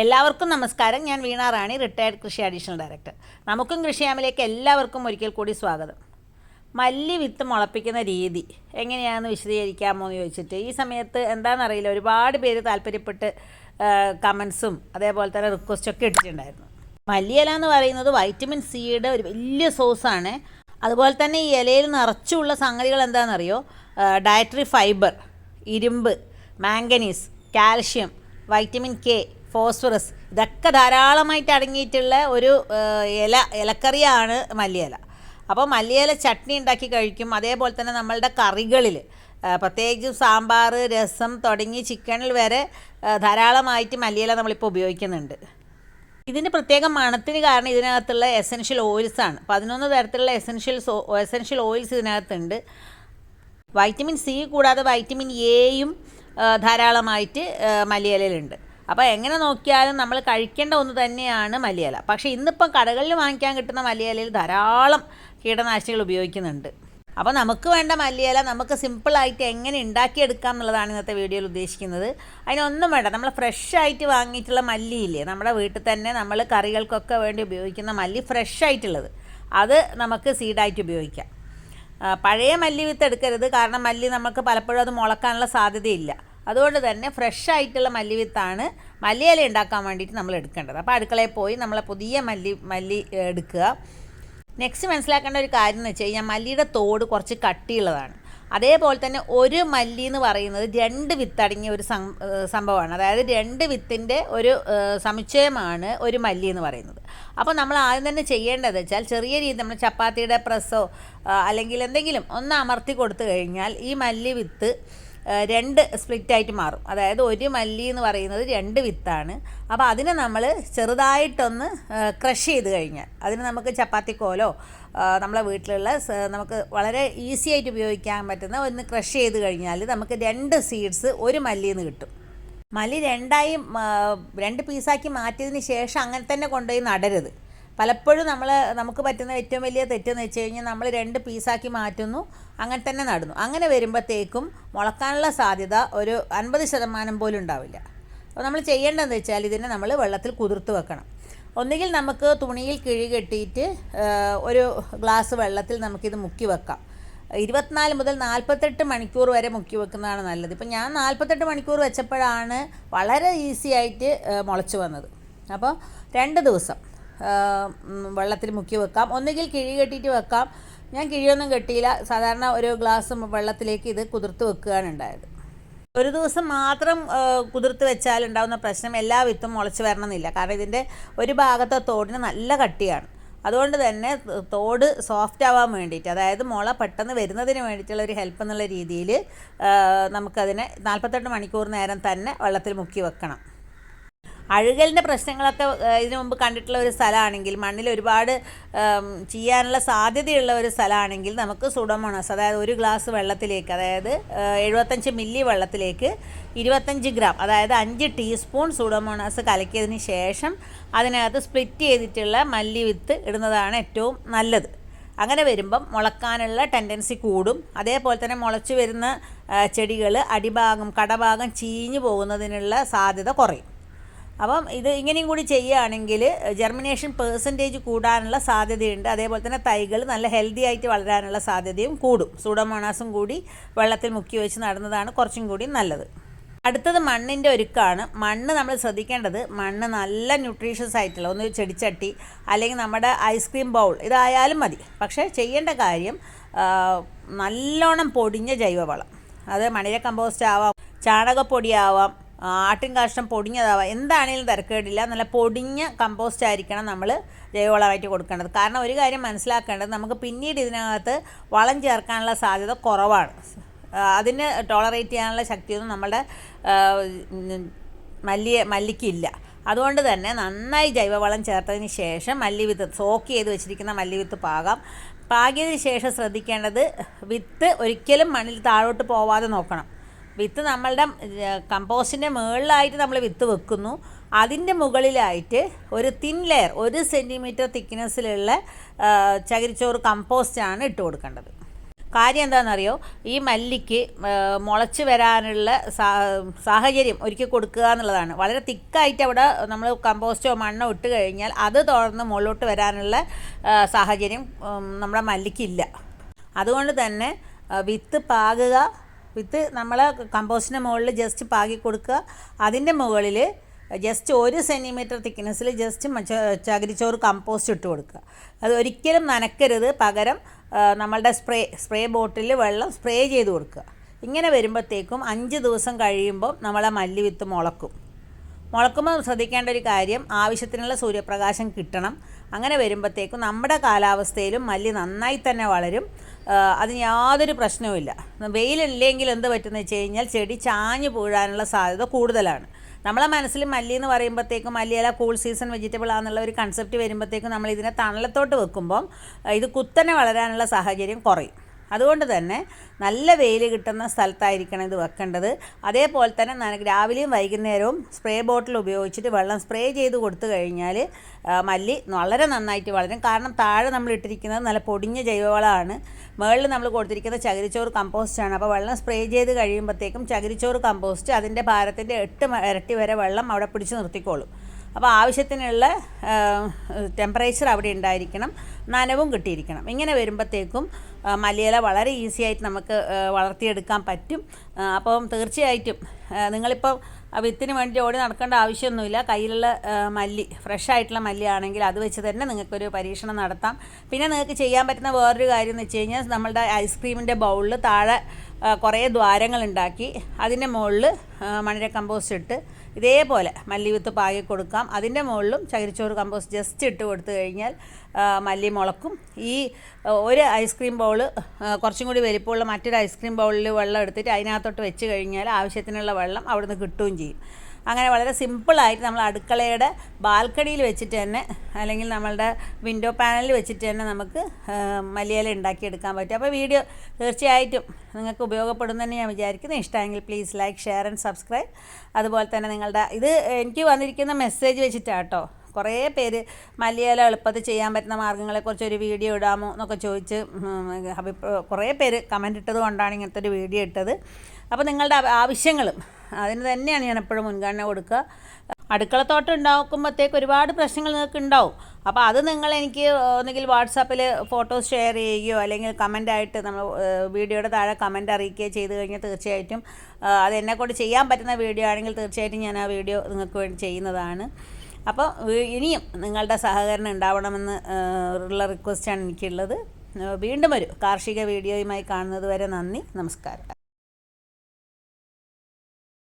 എല്ലാവർക്കും നമസ്കാരം. ഞാൻ വീണ റാണി റിട്ടയർഡ് കൃഷി അഡീഷണൽ ഡയറക്ടർ നമുക്കും കൃഷിയാമിലേക്ക് എല്ലാവർക്കും ഒരിക്കൽ കൂടി സ്വാഗതം. മല്ലി വിത്ത് മുളപ്പിക്കുന്ന രീതി എങ്ങനെയാണെന്ന് വിശദീകരിക്കാമോ എന്ന് ചോദിച്ചിട്ട് ഈ സമയത്ത് എന്താണെന്നറിയില്ല. ഒരുപാട് പേര് താല്പര്യപ്പെട്ട് കമൻസും അതേപോലെ തന്നെ റിക്വസ്റ്റൊക്കെ ഇട്ടിട്ടുണ്ടായിരുന്നു. മല്ലിയില എന്ന് പറയുന്നത് വൈറ്റമിൻ സിയുടെ ഒരു വലിയ സോഴ്സാണ് അതുപോലെ തന്നെ ഈ ഇലയിൽ നിറച്ചുള്ള സംഗതികൾ എന്താണെന്നറിയോ? ഡയറ്ററി ഫൈബർ ഇരുമ്പ് manganese calcium vitamin K phosphorus. ഇതൊക്കെ ധാരാളമായിട്ട് അടങ്ങിയിട്ടുള്ള ഒരു ഇല ഇലക്കറിയാണ് മല്ലിയില. അപ്പോൾ മല്ലിയില ചട്നി ഉണ്ടാക്കി കഴിക്കും. അതേപോലെ തന്നെ നമ്മളുടെ കറികളിൽ പ്രത്യേകിച്ചും സാമ്പാർ രസം തുടങ്ങി ചിക്കനിൽ വരെ ധാരാളമായിട്ട് മല്ലിയില നമ്മളിപ്പോൾ ഉപയോഗിക്കുന്നുണ്ട്. ഇതിന്റെ പ്രത്യേക മണത്തിന് കാരണം ഇതിനകത്തുള്ള എസെൻഷ്യൽ ഓയിൽസ് ആണ്. പതിനൊന്ന് തരത്തിലുള്ള എസെൻഷ്യൽ എസെൻഷ്യൽ ഓയിൽസ് ഇതിനകത്തുണ്ട്. വൈറ്റമിൻ സി കൂടാതെ വൈറ്റമിൻ എയും ധാരാളമായിട്ട് ആ, മല്ലിയിലയിലുണ്ട്. അപ്പോൾ എങ്ങനെ നോക്കിയാലും നമ്മൾ കഴിക്കേണ്ട ഒന്ന് തന്നെയാണ് മല്ലിയില പക്ഷേ ഇന്നിപ്പം കടകളിൽ വാങ്ങിക്കാൻ കിട്ടുന്ന മല്ലിയിലയിൽ ധാരാളം കീടനാശിനികൾ ഉപയോഗിക്കുന്നുണ്ട്. അപ്പോൾ നമുക്ക് വേണ്ട മല്ലിയില നമുക്ക് സിമ്പിളായിട്ട് എങ്ങനെ ഉണ്ടാക്കിയെടുക്കാം എന്നുള്ളതാണ് ഇന്നത്തെ വീഡിയോയിൽ ഉദ്ദേശിക്കുന്നത്. അതിനൊന്നും വേണ്ട നമ്മൾ ഫ്രഷ് ആയിട്ട് വാങ്ങിയിട്ടുള്ള മല്ലിയില്ലേ നമ്മുടെ വീട്ടിൽ തന്നെ നമ്മൾ കറികൾക്കൊക്കെ വേണ്ടി ഉപയോഗിക്കുന്ന മല്ലി ഫ്രഷ് ആയിട്ടുള്ളത് അത് നമുക്ക് സീഡായിട്ട് ഉപയോഗിക്കാം. പഴയ മല്ലി വിത്ത് എടുക്കരുത് കാരണം മല്ലി നമുക്ക് പലപ്പോഴും അത് മുളക്കാനുള്ള സാധ്യതയില്ല. അതുകൊണ്ട് തന്നെ ഫ്രഷ് ആയിട്ടുള്ള മല്ലി വിത്താണ് മല്ലിയില ഉണ്ടാക്കാൻ വേണ്ടിയിട്ട് നമ്മൾ എടുക്കേണ്ടത്. അപ്പോൾ അടുക്കളയിൽ പോയി നമ്മൾ പുതിയ മല്ലി മല്ലി എടുക്കുക. നെക്സ്റ്റ് മനസ്സിലാക്കേണ്ട ഒരു കാര്യം എന്ന് വെച്ച് കഴിഞ്ഞാൽ മല്ലിയുടെ തോട് കുറച്ച് കട്ടിയുള്ളതാണ്. അതേപോലെ തന്നെ ഒരു മല്ലി എന്ന് പറയുന്നത് രണ്ട് വിത്തടങ്ങിയ ഒരു സംഭവമാണ്. അതായത് രണ്ട് വിത്തിന്റെ ഒരു സമുച്ചയമാണ് ഒരു മല്ലി എന്ന് പറയുന്നത്. അപ്പോൾ നമ്മൾ ആദ്യം തന്നെ ചെയ്യേണ്ടത് വെച്ചാൽ ചെറിയ രീതിയിൽ നമ്മൾ ചപ്പാത്തിയുടെ പ്രസ്സോ അല്ലെങ്കിൽ എന്തെങ്കിലും ഒന്ന് അമർത്തി കൊടുത്തു കഴിഞ്ഞാൽ ഈ മല്ലി വിത്ത് രണ്ട് സ്പ്ലിറ്റായിട്ട് മാറും. അതായത് ഒരു മല്ലി എന്ന് പറയുന്നത് രണ്ട് വിത്താണ്. അപ്പോൾ അതിനെ നമ്മൾ ചെറുതായിട്ടൊന്ന് ക്രഷ് ചെയ്ത് കഴിഞ്ഞാൽ അതിന് നമുക്ക് ചപ്പാത്തിക്കോലോ കോലോ നമ്മളെ വീട്ടിലുള്ള നമുക്ക് വളരെ ഈസി ആയിട്ട് ഉപയോഗിക്കാൻ പറ്റുന്ന ഒന്ന് ക്രഷ് ചെയ്ത് കഴിഞ്ഞാൽ നമുക്ക് രണ്ട് സീഡ്സ് ഒരു മല്ലിയിൽ നിന്ന് കിട്ടും. മല്ലി രണ്ടായി രണ്ട് പീസാക്കി മാറ്റിയതിന് ശേഷം അങ്ങനെ തന്നെ കൊണ്ടുപോയി നടരുത്. പലപ്പോഴും നമ്മൾ നമുക്ക് പറ്റുന്ന ഏറ്റവും വലിയ തെറ്റെന്ന് വെച്ച് കഴിഞ്ഞാൽ നമ്മൾ രണ്ട് പീസാക്കി മാറ്റുന്നു അങ്ങനെ തന്നെ നടന്നു. അങ്ങനെ വരുമ്പോഴത്തേക്കും മുളക്കാനുള്ള സാധ്യത ഒരു അൻപത് ശതമാനം പോലും ഉണ്ടാവില്ല. അപ്പോൾ നമ്മൾ ചെയ്യേണ്ടതെന്ന് വെച്ചാൽ ഇതിനെ നമ്മൾ വെള്ളത്തിൽ കുതിർത്ത് വെക്കണം. ഒന്നുകിൽ നമുക്ക് തുണിയിൽ കിഴി കെട്ടിയിട്ട് ഒരു ഗ്ലാസ് വെള്ളത്തിൽ നമുക്കിത് മുക്കി വെക്കാം. ഇരുപത്തിനാല് മുതൽ നാൽപ്പത്തെട്ട് മണിക്കൂർ വരെ മുക്കി വെക്കുന്നതാണ് നല്ലത്. ഇപ്പം ഞാൻ നാൽപ്പത്തെട്ട് മണിക്കൂർ വെച്ചപ്പോഴാണ് വളരെ ഈസി ആയിട്ട് മുളച്ച് വന്നത്. അപ്പോൾ രണ്ട് ദിവസം. വെള്ളത്തിൽ മുക്കി വെക്കാം. ഒന്നുകിൽ കിഴി കെട്ടിയിട്ട് വെക്കാം. ഞാൻ കിഴിയൊന്നും കെട്ടിയില്ല. സാധാരണ ഒരു ഗ്ലാസ് വെള്ളത്തിലേക്ക് ഇത് കുതിർത്ത് വെക്കുകയാണ് ഉണ്ടായത്. ഒരു ദിവസം മാത്രം കുതിർത്ത് വെച്ചാൽ ഉണ്ടാകുന്ന പ്രശ്നം എല്ലാ വിത്തും മുളച്ച് വരണമെന്നില്ല. കാരണം ഇതിന്റെ ഒരു ഭാഗത്തെ തോടിന് നല്ല കട്ടിയാണ്. അതുകൊണ്ട് തന്നെ തോട് സോഫ്റ്റ് ആവാൻ വേണ്ടിയിട്ട് അതായത് മുള പെട്ടെന്ന് വരുന്നതിന് വേണ്ടിയിട്ടുള്ള ഒരു ഹെൽപ്പ് എന്നുള്ള രീതിയിൽ നമുക്കതിനെ നാൽപ്പത്തെട്ട് മണിക്കൂർ നേരം തന്നെ വെള്ളത്തിൽ മുക്കി വെക്കണം. അഴുകലിന്റെ പ്രശ്നങ്ങളൊക്കെ ഇതിനു മുമ്പ് കണ്ടിട്ടുള്ള ഒരു സ്ഥലമാണെങ്കിൽ മണ്ണിൽ ഒരുപാട് ചെയ്യാനുള്ള സാധ്യതയുള്ള ഒരു സ്ഥലമാണെങ്കിൽ നമുക്ക് സുഡോമോണസ് അതായത് ഒരു ഗ്ലാസ് വെള്ളത്തിലേക്ക് അതായത് എഴുപത്തഞ്ച് മില്ലി വെള്ളത്തിലേക്ക് ഇരുപത്തഞ്ച് ഗ്രാം അതായത് അഞ്ച് ടീസ്പൂൺ സുഡോമോണസ് കലക്കിയതിന് ശേഷം അതിനകത്ത് സ്പ്ലിറ്റ് ചെയ്തിട്ടുള്ള മല്ലി വിത്ത് ഇടുന്നതാണ് ഏറ്റവും നല്ലത്. അങ്ങനെ വരുമ്പം മുളക്കാനുള്ള ടെൻഡൻസി കൂടും. അതേപോലെ തന്നെ മുളച്ചു വരുന്ന ചെടികൾ അടിഭാഗം കടഭാഗം ചീഞ്ഞു പോകുന്നതിനുള്ള സാധ്യത കുറയും. അപ്പം ഇത് ഇങ്ങനെയും കൂടി ചെയ്യുകയാണെങ്കിൽ ജെർമിനേഷൻ പേഴ്സന്റേജ് കൂടാനുള്ള സാധ്യതയുണ്ട്. അതേപോലെ തന്നെ തൈകൾ നല്ല ഹെൽത്തി ആയിട്ട് വളരാനുള്ള സാധ്യതയും കൂടും. സൂഡോമോണാസും കൂടി വെള്ളത്തിൽ മുക്കി വെച്ച് നടുന്നതാണ് കുറച്ചും കൂടി നല്ലത്. അടുത്തത് മണ്ണിന്റെ ഒരുക്കാണ്. മണ്ണ് നമ്മൾ ശ്രദ്ധിക്കേണ്ടത് മണ്ണ് നല്ല ന്യൂട്രീഷ്യസ് ആയിട്ടുള്ള ഒന്ന് ചെടിച്ചട്ടി അല്ലെങ്കിൽ നമ്മുടെ ഐസ്ക്രീം ബൗൾ ഇതായാലും മതി. പക്ഷേ ചെയ്യേണ്ട കാര്യം നല്ലോണം പൊടിഞ്ഞ ജൈവവളം. അത് മണിര കമ്പോസ്റ്റ് ആവാം ചാണകപ്പൊടി ആവാം ആട്ടിൻ കാഷ്ടം പൊടിഞ്ഞതാവാം. എന്താണെങ്കിലും തിരക്കേടില്ല. നല്ല പൊടിഞ്ഞ കമ്പോസ്റ്റ് ആയിരിക്കണം നമ്മൾ ജൈവവളമായിട്ട് കൊടുക്കേണ്ടത്. കാരണം ഒരു കാര്യം മനസ്സിലാക്കേണ്ടത് നമുക്ക് പിന്നീട് ഇതിനകത്ത് വളം ചേർക്കാനുള്ള സാധ്യത കുറവാണ്. അതിന് ടോളറേറ്റ് ചെയ്യാനുള്ള ശക്തിയൊന്നും നമ്മുടെ മല്ലിയ മല്ലിക്കില്ല. അതുകൊണ്ട് തന്നെ നന്നായി ജൈവവളം ചേർത്തതിന് ശേഷം മല്ലിവിത്ത് സോക്ക് ചെയ്ത് വെച്ചിരിക്കുന്ന മല്ലിവിത്ത് പാകാം. പാകിയതിന് ശേഷം ശ്രദ്ധിക്കേണ്ടത് വിത്ത് ഒരിക്കലും മണ്ണിൽ താഴോട്ട് പോവാതെ നോക്കണം. വിത്ത് നമ്മളുടെ കമ്പോസ്റ്റിന്റെ മുകളിലായിട്ട് നമ്മൾ വിത്ത് വെക്കുന്നു. അതിന്റെ മുകളിലായിട്ട് ഒരു തിൻ ലെയർ ഒരു സെന്റിമീറ്റർ തിക്നെസ്സിലുള്ള ചകിരിച്ചോറ് കമ്പോസ്റ്റാണ് ഇട്ട് കൊടുക്കേണ്ടത്. കാര്യം എന്താണെന്നറിയോ? ഈ മല്ലിക്ക് മുളച്ച് വരാനുള്ള സാഹചര്യം ഒരുക്കി കൊടുക്കുക എന്നുള്ളതാണ്. വളരെ തിക്കായിട്ട് അവിടെ നമ്മൾ കമ്പോസ്റ്റോ മണ്ണോ ഇട്ട് കഴിഞ്ഞാൽ അത് തുറന്ന് മുകളിലോട്ട് വരാനുള്ള സാഹചര്യം നമ്മുടെ മല്ലിക്കില്ല. അതുകൊണ്ട് തന്നെ വിത്ത് പാകുക വിത്ത് നമ്മൾ കമ്പോസ്റ്റിന്റെ മുകളിൽ ജസ്റ്റ് പാകി കൊടുക്കുക. അതിന്റെ മുകളിൽ ജസ്റ്റ് ഒരു സെന്റിമീറ്റർ തിക്നെസ്സിൽ ജസ്റ്റ് ചകിരിച്ചോറ് കമ്പോസ്റ്റ് ഇട്ട് കൊടുക്കുക. അത് ഒരിക്കലും നനക്കരുത്. പകരം നമ്മളുടെ സ്പ്രേ സ്പ്രേ ബോട്ടിലിൽ വെള്ളം സ്പ്രേ ചെയ്ത് കൊടുക്കുക. ഇങ്ങനെ വരുമ്പോഴത്തേക്കും അഞ്ച് ദിവസം കഴിയുമ്പോൾ നമ്മളെ മല്ലി വിത്ത് മുളക്കും. മുളക്കുമ്പോൾ ശ്രദ്ധിക്കേണ്ട ഒരു കാര്യം ആവശ്യത്തിനുള്ള സൂര്യപ്രകാശം കിട്ടണം. അങ്ങനെ വരുമ്പോഴത്തേക്കും നമ്മുടെ കാലാവസ്ഥയിലും മല്ലി നന്നായി തന്നെ വളരും. അതിന് യാതൊരു പ്രശ്നവുമില്ല. വെയിലില്ലെങ്കിൽ എന്ത് പറ്റുമെന്ന് വെച്ച് കഴിഞ്ഞാൽ ചെടി ചാഞ്ഞു പൂഴാനുള്ള സാധ്യത കൂടുതലാണ്. നമ്മളെ മനസ്സിൽ മല്ലി എന്ന് പറയുമ്പോഴത്തേക്കും മല്ലിയില കൂൾ സീസൺ വെജിറ്റബിൾ ആണെന്നുള്ള ഒരു കൺസെപ്റ്റ് വരുമ്പോഴത്തേക്കും നമ്മൾ ഇതിനെ തണലത്തോട്ട് വെക്കുമ്പം ഇത് കുത്തനെ വളരാനുള്ള സാഹചര്യം കുറയും. അതുകൊണ്ട് തന്നെ നല്ല വെയിൽ കിട്ടുന്ന സ്ഥലത്തായിരിക്കണം ഇത് വെക്കേണ്ടത്. അതേപോലെ തന്നെ നന- രാവിലെയും വൈകുന്നേരവും സ്പ്രേ ബോട്ടിൽ ഉപയോഗിച്ചിട്ട് വെള്ളം സ്പ്രേ ചെയ്ത് കൊടുത്തു കഴിഞ്ഞാൽ മല്ലി വളരെ നന്നായിട്ട് വളരും. കാരണം താഴെ നമ്മൾ ഇട്ടിരിക്കുന്നത് നല്ല പൊടിഞ്ഞ ജൈവവളമാണ്. മുകളിൽ നമ്മൾ കൊടുത്തിരിക്കുന്നത് ചകിരിച്ചോറ് കമ്പോസ്റ്റാണ് അപ്പോൾ വെള്ളം സ്പ്രേ ചെയ്ത് കഴിയുമ്പോഴത്തേക്കും ചകിരിച്ചോറ് കമ്പോസ്റ്റ് അതിന്റെ ഭാരത്തിന്റെ എട്ട് ഇരട്ടി വരെ വെള്ളം അവിടെ പിടിച്ച് നിർത്തിക്കോളും. അപ്പോൾ ആവശ്യത്തിനുള്ള ടെമ്പറേച്ചർ അവിടെ ഉണ്ടായിരിക്കണം. നനവും കിട്ടിയിരിക്കണം. ഇങ്ങനെ വരുമ്പോഴത്തേക്കും ആ, മല്ലിയില വളരെ ഈസി ആയിട്ട് നമുക്ക് വളർത്തിയെടുക്കാൻ പറ്റും. അപ്പം തീർച്ചയായിട്ടും നിങ്ങളിപ്പോൾ വിത്തിന് വേണ്ടി ഓടി നടക്കേണ്ട ആവശ്യമൊന്നുമില്ല. കയ്യിലുള്ള മല്ലി ഫ്രഷ് ആയിട്ടുള്ള മല്ലി ആണെങ്കിൽ അത് വെച്ച് തന്നെ നിങ്ങൾക്കൊരു പരീക്ഷണം നടത്താം. പിന്നെ നിങ്ങൾക്ക് ചെയ്യാൻ പറ്റുന്ന വേറൊരു കാര്യം എന്ന് വെച്ച് കഴിഞ്ഞാൽ നമ്മളുടെ ഐസ്ക്രീമിന്റെ ബൗളിൽ താഴെ കുറേ ദ്വാരങ്ങളുണ്ടാക്കി അതിന്റെ മുകളിൽ മണിര കമ്പോസ്റ്റ് ഇട്ട് ഇതേപോലെ മല്ലി വിത്ത് പാകി കൊടുക്കാം. അതിന്റെ മുകളിലും ചകിരിച്ചോറ് കമ്പോസ്റ്റ് ജസ്റ്റ് ഇട്ട് കൊടുത്തു കഴിഞ്ഞാൽ മല്ലി മുളക്കും. ഈ ഒരു ഐസ്ക്രീം ബൗൾ കുറച്ചും കൂടി വലിപ്പമുള്ള മറ്റൊരു ഐസ്ക്രീം ബൗളിൽ വെള്ളം എടുത്തിട്ട് അതിനകത്തോട്ട് വെച്ച് കഴിഞ്ഞാൽ ആവശ്യത്തിനുള്ള വെള്ളം അവിടുന്ന് കിട്ടുകയും ചെയ്യും. അങ്ങനെ വളരെ സിമ്പിളായിട്ട് നമ്മൾ അടുക്കളയുടെ ബാൽക്കണിയിൽ വെച്ചിട്ട് തന്നെ അല്ലെങ്കിൽ നമ്മളുടെ വിൻഡോ പാനലിൽ വെച്ചിട്ട് തന്നെ നമുക്ക് മലയാളം ഉണ്ടാക്കിയെടുക്കാൻ പറ്റും. അപ്പോൾ വീഡിയോ തീർച്ചയായിട്ടും നിങ്ങൾക്ക് ഉപയോഗപ്പെടുമെന്ന് ഞാൻ വിചാരിക്കുന്നു. ഇഷ്ടമെങ്കിൽ please like share and subscribe അതുപോലെ തന്നെ നിങ്ങളുടെ ഇത് എനിക്ക് വന്നിരിക്കുന്ന മെസ്സേജ് വെച്ചിട്ടാട്ടോ കുറേ പേര് മലയാളം എളുപ്പത്തിൽ ചെയ്യാൻ പറ്റുന്ന മാർഗങ്ങളെക്കുറിച്ച് ഒരു വീഡിയോ ഇടാമോ എന്നൊക്കെ ചോദിച്ച് അഭിപ്രായ കുറേ പേര് കമന്റ് ഇട്ടത് കൊണ്ടാണ് ഇങ്ങനത്തെ ഒരു വീഡിയോ ഇട്ടത്. അപ്പോൾ നിങ്ങളുടെ ആവശ്യങ്ങളും അതിന് തന്നെയാണ് ഞാൻ എപ്പോഴും മുൻഗണന കൊടുക്കുക. അടുക്കളത്തോട്ടം ഉണ്ടാക്കുമ്പോഴത്തേക്ക് ഒരുപാട് പ്രശ്നങ്ങൾ നിങ്ങൾക്ക് ഉണ്ടാവും. അപ്പോൾ അത് നിങ്ങൾ എനിക്ക് ഒന്നുകിൽ വാട്സാപ്പിൽ ഫോട്ടോസ് ഷെയർ ചെയ്യുകയോ അല്ലെങ്കിൽ കമന്റായിട്ട് നമ്മൾ വീഡിയോയുടെ താഴെ കമന്റ് അറിയിക്കുകയോ ചെയ്ത് കഴിഞ്ഞാൽ തീർച്ചയായിട്ടും അത് എന്നെക്കൊണ്ട് ചെയ്യാൻ പറ്റുന്ന വീഡിയോ ആണെങ്കിൽ തീർച്ചയായിട്ടും ഞാൻ ആ വീഡിയോ നിങ്ങൾക്ക് വേണ്ടി ചെയ്യുന്നതാണ്. അപ്പോൾ ഇനിയും നിങ്ങളുടെ സഹകരണം ഉണ്ടാവണമെന്ന് ഉള്ള റിക്വസ്റ്റാണ് എനിക്കുള്ളത്. വീണ്ടും ഒരു കാർഷിക വീഡിയോയുമായി കാണുന്നത് വരെ നന്ദി. നമസ്കാരം.